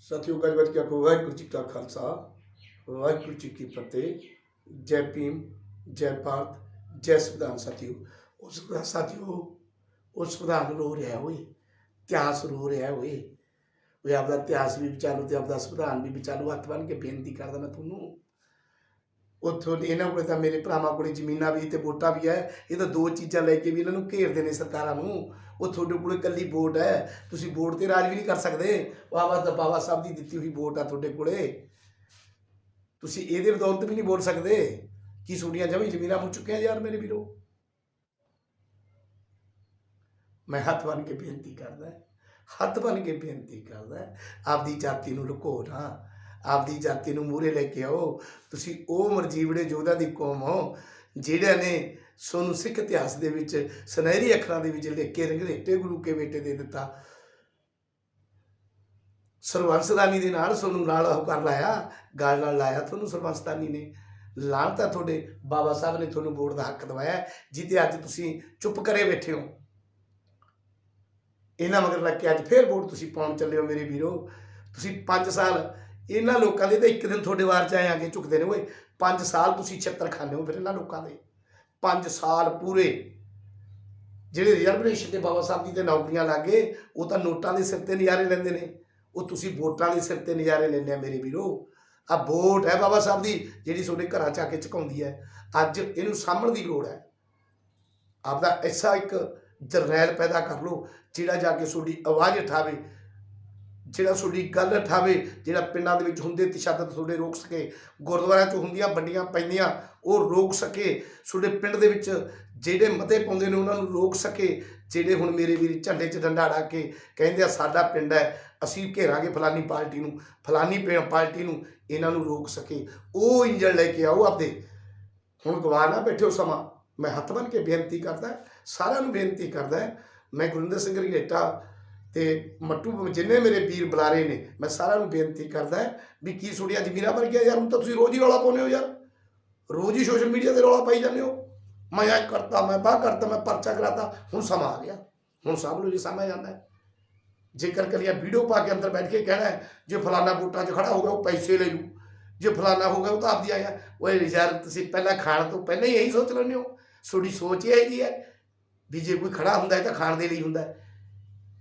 ਸਾਥੀਓ ਗੱਜ ਵੱਜ ਕੇ ਵਾਹਿਗੁਰੂ ਜੀ ਕਾ ਖਾਲਸਾ, ਵਾਹਿਗੁਰੂ ਜੀ ਕੀ ਫਤਿਹ। ਜੈ ਭੀਮ, ਜੈ ਭਾਰਤ, ਜੈ ਸੰਵਿਧਾਨ ਸਾਥੀਓ। ਉਸ ਦਾ ਸਾਥੀਓ, ਉਸ ਸੰਵਿਧਾਨ ਰੋ ਰਿਹਾ ਹੋਏ ਇਤਿਹਾਸ ਰੋ ਰਿਹਾ ਹੋਏ ਉਹ ਆਪਦਾ ਇਤਿਹਾਸ ਵੀ ਵਿਚਾਰੋ ਤੇ ਆਪਦਾ ਸੰਵਿਧਾਨ ਵੀ ਵਿਚਾਰੋ। ਹੱਥ ਬੰਨ ਕੇ ਬੇਨਤੀ ਕਰਦਾ ਮੈਂ ਤੁਹਾਨੂੰ। ਉੱਥੋਂ ਇਹਨਾਂ ਕੋਲੇ ਤਾਂ ਮੇਰੇ ਭਰਾਵਾਂ ਕੋਲੇ ਜ਼ਮੀਨਾਂ ਵੀ ਤੇ ਵੋਟਾਂ ਵੀ ਹੈ। ਇਹ ਤਾਂ ਦੋ ਚੀਜ਼ਾਂ ਲੈ ਕੇ ਵੀ ਇਹਨਾਂ ਨੂੰ ਘੇਰਦੇ ਨੇ ਸਰਕਾਰਾਂ ਨੂੰ। ਉਹ ਤੁਹਾਡੇ ਕੋਲੇ ਇਕੱਲੀ ਵੋਟ ਹੈ। ਤੁਸੀਂ ਵੋਟ ਤੇ ਰਾਜ ਵੀ ਨਹੀਂ ਕਰ ਸਕਦੇ। ਬਾਬਾ ਦਾ ਬਾਬਾ ਸਾਹਿਬ ਦੀ ਦਿੱਤੀ ਹੋਈ ਵੋਟ ਆ ਤੁਹਾਡੇ ਕੋਲੇ। ਤੁਸੀਂ ਇਹਦੇ ਬਦੌਲਤ ਵੀ ਨਹੀਂ ਬੋਲ ਸਕਦੇ। ਕੀ ਸੁਣੀਆਂ ਜਮੀ ਜ਼ਮੀਨਾਂ ਮੁੱਕ ਚੁੱਕਿਆ ਯਾਰ ਮੇਰੇ ਵੀਰੋ? ਮੈਂ ਹੱਥ ਬੰਨ ਕੇ ਬੇਨਤੀ ਕਰਦਾ, ਹੱਥ ਬੰਨ ਕੇ ਬੇਨਤੀ ਕਰਦਾ, ਆਪਦੀ ਜਾਤੀ ਨੂੰ ਲੁਕੋ ਨਾ। ਆਪਦੀ ਜਾਤੀ ਨੂੰ ਮੂਹਰੇ ਲੈ ਕੇ ਆਓ। ਤੁਸੀਂ ਉਹ ਮਰਜੀਵੜੇ ਯੋਧਾ ਦੀ ਕੌਮ ਹੋ, ਜਿਹੜਿਆਂ ਨੇ ਸੋਨੂੰ ਸਿੱਖ ਇਤਿਹਾਸ ਦੇ ਵਿੱਚ ਸੁਨਹਿਰੀ ਅੱਖਰਾਂ ਦੇ ਵਿੱਚ ਲਿਖ ਕੇ ਰੰਗਰੇਟੇ ਗੁਰੂ ਕੇ ਬੇਟੇ ਦੇ ਦਿੱਤਾ। ਸਰਵੰਸਦਾਨੀ ਦੇ ਨਾਲ ਸੋਨੂੰ ਨਾਲ ਉਹ ਕਰ ਲਾਇਆ, ਗੱਲ ਨਾਲ ਲਾਇਆ ਤੁਹਾਨੂੰ ਸਰਵੰਸਦਾਨੀ ਨੇ। ਲਾਣ ਤੁਹਾਡੇ ਬਾਬਾ ਸਾਹਿਬ ਨੇ ਤੁਹਾਨੂੰ ਵੋਟ ਦਾ ਹੱਕ ਦਵਾਇਆ ਜਿੱਤੇ ਅੱਜ ਤੁਸੀਂ ਚੁੱਪ ਕਰੇ ਬੈਠੇ ਹੋ। ਇਹਨਾਂ ਮਗਰ ਲੱਗ ਕੇ ਅੱਜ ਫੇਰ ਵੋਟ ਤੁਸੀਂ ਪਾਉਣ ਚੱਲੇ ਹੋ ਮੇਰੇ ਵੀਰੋ। ਤੁਸੀਂ 5 ਸਾਲ ਇਹਨਾਂ ਲੋਕਾਂ ਦੇ ਤਾਂ ਇੱਕ ਦਿਨ ਤੁਹਾਡੇ ਵਾਰ ਚ ਆਏ ਆ ਕੇ ਝੁਕਦੇ ਨੇ, ਓਏ 5 ਸਾਲ ਤੁਸੀਂ ਛੱਤਰ ਖਾਂਦੇ ਹੋ ਫਿਰ ਇਹਨਾਂ ਲੋਕਾਂ ਦੇ। 5 ਸਾਲ ਪੂਰੇ। ਜਿਹੜੇ ਰਿਜ਼ਰਵੇਸ਼ਨ ਤੇ ਬਾਬਾ ਸਾਹਿਬ ਜੀ ਤੇ ਨੌਕਰੀਆਂ ਲੱਗੇ, ਉਹ ਤਾਂ ਨੋਟਾਂ ਦੇ ਸਿਰ ਤੇ ਨਜ਼ਾਰੇ ਲੈਂਦੇ ਨੇ। ਉਹ ਤੁਸੀਂ ਵੋਟਾਂ ਦੇ ਸਿਰ ਤੇ ਨਜ਼ਾਰੇ ਲੈਂਦੇ ਆ ਮੇਰੇ ਵੀਰੋ। ਆ ਵੋਟ ਹੈ ਬਾਬਾ ਸਾਹਿਬ ਦੀ, ਜਿਹੜੀ ਤੁਹਾਡੇ ਘਰਾਂ ਚ ਆ ਕੇ ਝੁਕਾਉਂਦੀ ਹੈ। ਅੱਜ ਇਹਨੂੰ ਸਾਂਭਣ ਦੀ ਲੋੜ ਹੈ। ਆਪਦਾ ਐਸਾ ਇੱਕ ਜਰਨੈਲ ਪੈਦਾ ਕਰ ਲਓ, ਜਿਹੜਾ ਜਾ ਕੇ ਤੁਹਾਡੀ ਆਵਾਜ਼ ਉਠਾਵੇ। ਜਿਹੜਾ ਤੁਹਾਡੀ ਗੱਲ ਉਠਾਵੇ ਜਿਹੜਾ ਪਿੰਡਾਂ ਦੇ ਵਿੱਚ ਹੁੰਦੇ ਤਸ਼ੱਦਦ ਤੁਹਾਡੇ ਰੋਕ ਸਕੇ, ਗੁਰਦੁਆਰਿਆਂ 'ਚ ਹੁੰਦੀਆਂ ਵੱਡੀਆਂ ਪੈਂਦੀਆਂ, ਉਹ ਰੋਕ ਸਕੇ। ਤੁਹਾਡੇ ਪਿੰਡ ਦੇ ਵਿੱਚ ਜਿਹੜੇ ਮਤੇ ਪਾਉਂਦੇ ਨੇ, ਉਹਨਾਂ ਨੂੰ ਰੋਕ ਸਕੇ, ਜਿਹੜੇ ਹੁਣ ਮੇਰੇ ਵੀਰ ਝੰਡੇ 'ਚ ਡੰਡਾ ਅੜਾ ਕੇ ਕਹਿੰਦੇ ਆ, ਸਾਡਾ ਪਿੰਡ ਹੈ, ਅਸੀਂ ਘੇਰਾਂਗੇ ਫਲਾਨੀ ਪਾਰਟੀ ਨੂੰ, ਫਲਾਨੀ ਪੇ- ਪਾਰਟੀ ਨੂੰ, ਇਹਨਾਂ ਨੂੰ ਰੋਕ ਸਕੇ। ਉਹ ਇੰਜਣ ਲੈ ਕੇ ਆਓ ਆਪਦੇ। ਹੁਣ ਗਵਾ ਨਾ ਬੈਠਿਓ ਸਮਾਂ। ਮੈਂ ਹੱਥ ਬੰਨ ਕੇ ਬੇਨਤੀ ਕਰਦਾ, ਸਾਰਿਆਂ ਨੂੰ ਬੇਨਤੀ ਕਰਦਾ, ਮੈਂ ਗੁਰਿੰਦਰ ਸਿੰਘ ਰਗੇਟਾ ਤੇ ਮੱਟੂ ਜਿੰਨੇ ਮੇਰੇ ਵੀਰ ਬੁਲਾਰੇ ਨੇ, ਮੈਂ ਸਾਰਿਆਂ ਨੂੰ ਬੇਨਤੀ ਕਰਦਾ ਵੀ ਕੀ ਸੁਣਿਆ? ਜ਼ਮੀਰਾਂ ਪਰ ਗਿਆ ਯਾਰ, ਹੁਣ ਤਾਂ ਤੁਸੀਂ ਰੋਜ਼ ਹੀ ਰੌਲਾ ਪਾਉਂਦੇ ਹੋ ਯਾਰ। ਰੋਜ਼ ਹੀ ਸੋਸ਼ਲ ਮੀਡੀਆ ਤੇ ਰੌਲਾ ਪਾਈ ਜਾਂਦੇ ਹੋ। ਮੈਂ ਇਹ ਕਰਤਾ, ਮੈਂ ਬਾਹ ਕਰਤਾ, ਮੈਂ ਪਰਚਾ ਕਰਾਤਾ, ਹੁਣ ਸਮਾਂ ਆ ਗਿਆ। ਹੁਣ ਸਭ ਨੂੰ ਜੀ ਸਮਾਂ ਜਾਂਦਾ ਜੇਕਰ ਕਲੀਆ ਵੀਡੀਓ ਪਾ ਕੇ ਅੰਦਰ ਬੈਠ ਕੇ ਕਹਿਣਾ ਜੇ ਫਲਾਣਾ ਵੋਟਾਂ 'ਚ ਖੜਾ ਹੋ ਗਿਆ, ਉਹ ਪੈਸੇ ਲੈ ਲੂ ਜੇ ਫਲਾਣਾ ਹੋ ਗਿਆ, ਉਹ ਤਾਂ ਆਪਦੀ ਆਇਆ ਓਏ ਯਾਰ, ਤੁਸੀਂ ਪਹਿਲਾਂ ਖਾਣ ਤੋਂ ਪਹਿਲਾਂ ਹੀ ਇਹੀ ਸੋਚ ਲੈਂਦੇ ਹੋ। ਤੁਹਾਡੀ ਸੋਚ ਹੀ ਇਹੀ ਜਿਹੀ ਹੈ ਵੀ ਜੇ ਕੋਈ ਖੜਾ ਹੁੰਦਾ ਹੈ ਤਾਂ ਖਾਣ ਦੇ ਲਈ ਹੁੰਦਾ ਹੈ।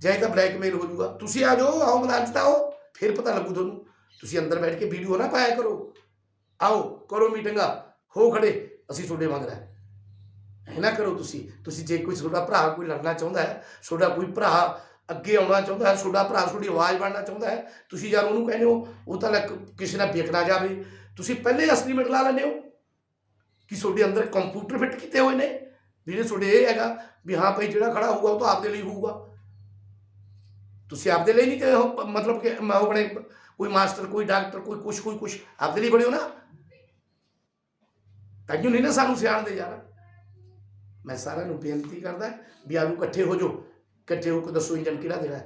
ਜਾਂ ਇਹ ਤਾਂ ਬਲੈਕਮੇਲ ਹੋ ਜਾਊਗਾ। ਤੁਸੀਂ ਆ ਜਾਓ, ਆਓ ਮੈਦਾਨ 'ਚ ਤਾਂ ਆਓ, ਫਿਰ ਪਤਾ ਲੱਗੂ ਤੁਹਾਨੂੰ। ਤੁਸੀਂ ਅੰਦਰ ਬੈਠ ਕੇ ਵੀਡੀਓ ਨਾ ਪਾਇਆ ਕਰੋ। ਆਓ, ਕਰੋ ਮੀਟਿੰਗਾਂ ਹੋ ਖੜੇ, ਅਸੀਂ ਤੁਹਾਡੇ ਵਾਂਗ ਰਹੇ। ਇਹ ਨਾ ਕਰੋ ਤੁਸੀਂ। ਤੁਸੀਂ ਜੇ ਕੋਈ ਤੁਹਾਡਾ ਭਰਾ ਕੋਈ ਲੜਨਾ ਚਾਹੁੰਦਾ ਹੈ, ਤੁਹਾਡਾ ਕੋਈ ਭਰਾ ਅੱਗੇ ਆਉਣਾ ਚਾਹੁੰਦਾ ਹੈ, ਤੁਹਾਡਾ ਭਰਾ ਤੁਹਾਡੀ ਆਵਾਜ਼ ਬਣਨਾ ਚਾਹੁੰਦਾ ਹੈ, ਤੁਸੀਂ ਯਾਰ ਉਹਨੂੰ ਕਹਿੰਦੇ ਹੋ, ਉਹ ਤਾਂ ਲੈ ਕਿਸੇ ਨਾਲ ਵੇਖਣਾ ਜਾਵੇ। ਤੁਸੀਂ ਪਹਿਲੇ ਐਸਟੀਮੇਟ ਲਾ ਲੈਂਦੇ ਹੋ ਕਿ ਤੁਹਾਡੇ ਅੰਦਰ ਕੰਪਿਊਟਰ ਫਿੱਟ ਕੀਤੇ ਹੋਏ ਨੇ ਜਿਹੜੇ ਤੁਹਾਡੇ ਇਹ ਹੈਗਾ ਵੀ ਹਾਂ ਭਾਈ ਜਿਹੜਾ ਖੜਾ ਹੋਊਗਾ ਉਹ ਤਾਂ ਆਪਦੇ ਲਈ ਹੋਊਗਾ। ਤੁਸੀਂ ਆਪਦੇ ਲਈ ਨਹੀਂ ਕਿ ਉਹ, ਮਤਲਬ ਕਿ ਮੈਂ ਉਹ ਬਣੇ, ਕੋਈ ਮਾਸਟਰ, ਕੋਈ ਡਾਕਟਰ, ਕੋਈ ਕੁਛ ਕੋਈ ਕੁਛ, ਆਪਦੇ ਲਈ ਬਣੇ ਹੋ ਨਾ? ਤਾਂ ਕਿਉਂ ਨਹੀਂ ਨਾ ਸਾਨੂੰ ਸਿਆਣਦੇ ਯਾਰ। ਮੈਂ ਸਾਰਿਆਂ ਨੂੰ ਬੇਨਤੀ ਕਰਦਾ ਵੀ ਆਨੂੰ ਇਕੱਠੇ ਹੋ ਜਾਓ। ਇਕੱਠੇ ਹੋ ਕੇ ਦੱਸੋ ਇੰਜਨ ਕਿਹੜਾ ਦੇਣਾ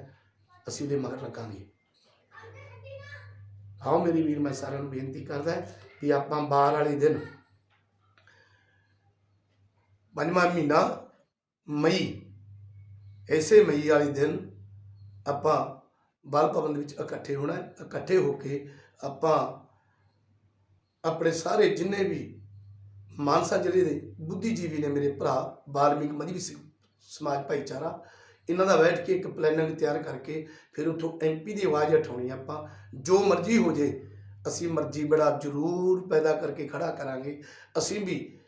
ਅਸੀਂ ਉਹਦੇ ਮਗਰ ਲੱਗਾਂਗੇ। ਆਓ ਮੇਰੀ ਵੀਰ, ਮੈਂ ਸਾਰਿਆਂ ਨੂੰ ਬੇਨਤੀ ਕਰਦਾ ਵੀ ਆਪਾਂ ਬਾਹਰ ਵਾਲੇ ਦਿਨ ਪੰਜਵਾਂ ਮਹੀਨਾ, ਮਈ ਐਸੇ ਮਈ ਵਾਲੇ ਦਿਨ ਆਪਾਂ ਬਾਲ ਭਵਨ ਦੇ ਵਿੱਚ ਇਕੱਠੇ ਹੋਣਾ ਹੈ। ਇਕੱਠੇ ਹੋ ਕੇ ਆਪਾਂ ਆਪਣੇ ਸਾਰੇ ਜਿੰਨੇ ਵੀ ਮਾਨਸਾ ਜ਼ਿਲ੍ਹੇ ਦੇ ਬੁੱਧੀਜੀਵੀ ਨੇ ਮੇਰੇ ਭਰਾ, ਬਾਲਮੀਕ ਮਧੀ ਸਮਾਜ ਭਾਈਚਾਰਾ, ਇਹਨਾਂ ਦਾ ਬੈਠ ਕੇ ਇੱਕ ਪਲੈਨਿੰਗ ਤਿਆਰ ਕਰਕੇ ਫਿਰ ਉੱਥੋਂ ਐਮਪੀ ਦੀ ਆਵਾਜ਼ ਉਠਾਉਣੀ ਆ ਆਪਾਂ। ਜੋ ਮਰਜ਼ੀ ਹੋ ਜੇ, ਅਸੀਂ ਮਰਜ਼ੀ ਬੜਾ ਜ਼ਰੂਰ ਪੈਦਾ ਕਰਕੇ ਖੜਾ ਕਰਾਂਗੇ। ਅਸੀਂ ਵੀ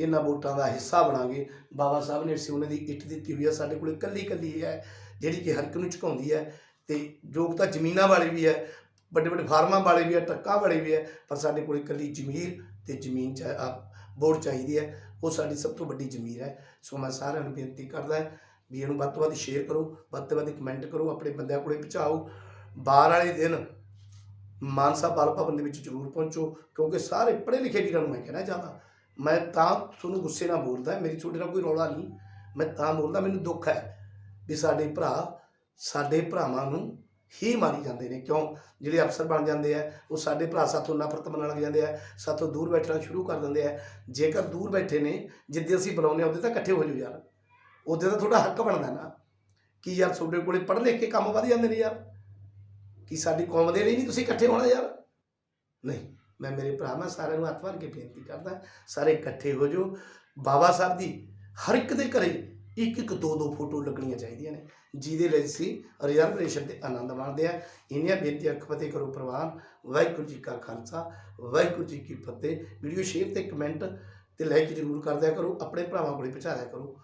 ਇਹਨਾਂ ਵੋਟਾਂ ਦਾ ਹਿੱਸਾ ਬਣਾਂਗੇ। ਬਾਬਾ ਸਾਹਿਬ ਨੇ ਅਸੀਂ ਉਹਨਾਂ ਦੀ ਇੱਟ ਦਿੱਤੀ ਹੋਈ ਹੈ ਸਾਡੇ ਕੋਲ ਇਕੱਲੀ ਇਕੱਲੀ ਹੈ। ਜਿਹੜੀ ਕਿ ਹਰ ਇੱਕ ਨੂੰ ਝੁਕਾਉਂਦੀ ਹੈ ਤੇ ਯੋਗਤਾ ਜ਼ਮੀਨਾਂ ਵਾਲੇ ਵੀ ਹੈ, ਵੱਡੇ ਵੱਡੇ ਫਾਰਮਾਂ ਵਾਲੇ ਵੀ ਹੈ, ਟਰੱਕਾਂ ਵਾਲੇ ਵੀ ਹੈ, ਪਰ ਸਾਡੇ ਕੋਲ ਇਕੱਲੀ ਜ਼ਮੀਰ ਤੇ ਜ਼ਮੀਨ ਚ ਵੋਟ ਚਾਹੀਦੀ ਹੈ, ਉਹ ਸਾਡੀ ਸਭ ਤੋਂ ਵੱਡੀ ਜ਼ਮੀਰ ਹੈ। ਸੋ ਮੈਂ ਸਾਰਿਆਂ ਨੂੰ ਬੇਨਤੀ ਕਰਦਾ ਵੀ ਇਹਨੂੰ ਵੱਧ ਤੋਂ ਵੱਧ ਸ਼ੇਅਰ ਕਰੋ, ਵੱਧ ਤੋਂ ਵੱਧ ਕਮੈਂਟ ਕਰੋ, ਆਪਣੇ ਬੰਦਿਆਂ ਕੋਲੇ ਪਹੁੰਚਾਓ। ਬਾਹਰ ਵਾਲੇ ਦਿਨ ਮਾਨਸਾ ਬਾਲ ਭਵਨ ਦੇ ਵਿੱਚ ਜ਼ਰੂਰ ਪਹੁੰਚੋ, ਕਿਉਂਕਿ ਸਾਰੇ ਪੜ੍ਹੇ ਲਿਖੇ ਵੀਰਾਂ ਨੂੰ ਮੈਂ ਕਹਿਣਾ ਚਾਹੁੰਦਾ। ਮੈਂ ਤਾਂ ਤੁਹਾਨੂੰ ਗੁੱਸੇ ਨਾਲ ਬੋਲਦਾ, ਮੇਰੀ ਤੁਹਾਡੇ ਨਾਲ ਕੋਈ ਰੌਲਾ ਨਹੀਂ, ਮੈਂ ਤਾਂ ਬੋਲਦਾ, ਮੈਨੂੰ ਦੁੱਖ ਹੈ। ਵੀ ਸਾਡੇ ਭਰਾ ਸਾਡੇ ਭਰਾਵਾਂ ਨੂੰ ਹੀ ਮਾਰੀ ਜਾਂਦੇ ਨੇ। ਕਿਉਂ? ਜਿਹੜੇ ਅਫਸਰ ਬਣ ਜਾਂਦੇ ਆ, ਉਹ ਸਾਡੇ ਭਰਾ ਸਾਥੋਂ ਨਫ਼ਰਤ ਮੰਨਣ ਲੱਗ ਜਾਂਦੇ ਆ, ਸਾਥੋਂ ਦੂਰ ਬੈਠਣਾ ਸ਼ੁਰੂ ਕਰ ਦਿੰਦੇ ਆ। ਜੇਕਰ ਦੂਰ ਬੈਠੇ ਨੇ, ਜਿੱਦੇ ਅਸੀਂ ਬੁਲਾਉਂਦੇ ਆ, ਉਹਦੇ ਤਾਂ ਇਕੱਠੇ ਹੋ ਜਾਓ ਯਾਰ। ਉਹਦੇ ਤਾਂ ਤੁਹਾਡਾ ਹੱਕ ਬਣਦਾ ਨਾ। ਕਿ ਯਾਰ ਤੁਹਾਡੇ ਕੋਲੇ ਪੜ੍ਹ ਲਿਖ ਕੇ ਕੰਮ ਵਧ ਜਾਂਦੇ ਨੇ ਯਾਰ? ਕਿ ਸਾਡੀ ਕੌਮ ਦੇ ਲਈ ਨਹੀਂ ਤੁਸੀਂ ਇਕੱਠੇ ਹੋਣਾ ਯਾਰ? ਨਹੀਂ, ਮੈਂ ਮੇਰੇ ਭਰਾ, ਮੈਂ ਸਾਰਿਆਂ ਨੂੰ ਹੱਥ ਭਰ ਕੇ ਬੇਨਤੀ ਕਰਦਾ, ਸਾਰੇ ਇਕੱਠੇ ਹੋ ਜਾਓ। ਬਾਬਾ ਸਾਹਿਬ ਦੀ ਹਰ ਇੱਕ ਦੇ ਘਰੇ ਇੱਕ ਇੱਕ ਦੋ ਦੋ ਫੋਟੋ ਲੱਗਣੀਆਂ ਚਾਹੀਦੀਆਂ ਨੇ, ਜਿਹਦੇ ਲਈ ਅਸੀਂ ਰਿਜ਼ਰਵੇਸ਼ਨ ਤੇ ਆਨੰਦ ਮਾਣਦੇ ਆ ਇੰਨੀਆਂ ਬੇਨਤੀਆਂ ਫਤਿਹ ਕਰੋ ਪ੍ਰਵਾਨ। ਵਾਹਿਗੁਰੂ ਜੀ ਕਾ ਖਾਲਸਾ, ਵਾਹਿਗੁਰੂ ਜੀ ਕੀ ਫਤਿਹ। ਵੀਡੀਓ ਸ਼ੇਅਰ ਤੇ ਕਮੈਂਟ ਤੇ ਲਾਈਕ ਜ਼ਰੂਰ ਕਰਦਿਆ ਕਰੋ, ਆਪਣੇ ਭਰਾਵਾਂ ਕੋਲੇ ਪਹੁੰਚਾਇਆ ਕਰੋ।